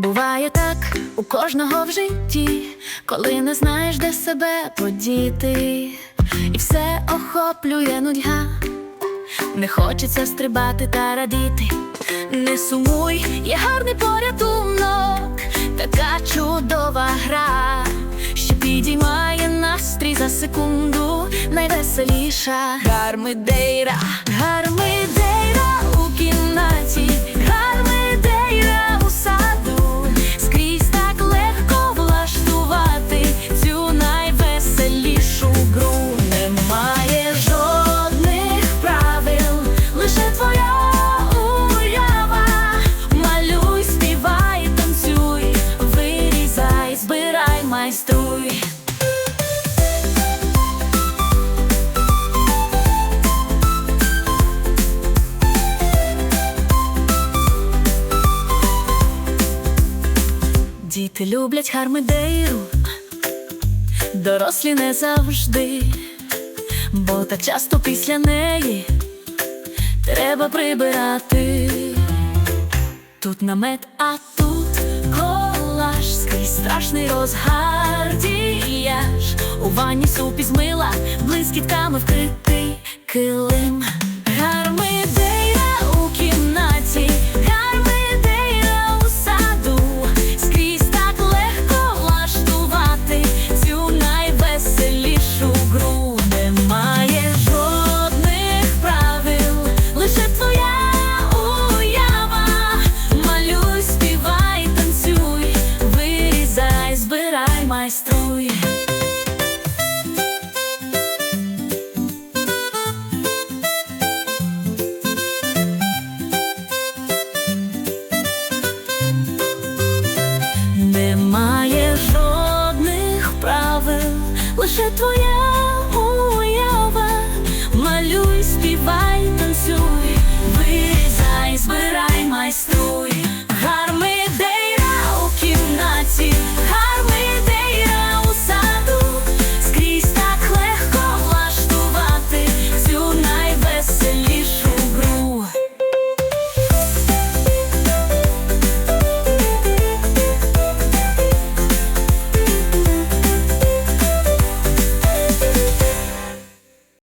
Буває так у кожного в житті, коли не знаєш, де себе подіти, і все охоплює нудьга, не хочеться стрибати та радіти. Не сумуй, є гарний порятунок, така чудова гра, що підіймає настрій за секунду, найвеселіша. Гармидейра, гармидейра. Майструй. Діти люблять гармидейру, дорослі не завжди, бо так часто після неї треба прибирати. Тут намет, а тут колаж, скрізь страшний розгар діяш У ванні суп із мила, блискітками вкритий килим. Немає жодних правил, лише твоя уява. Малюй, співай, танцюй, вирізай, збирай, майструй.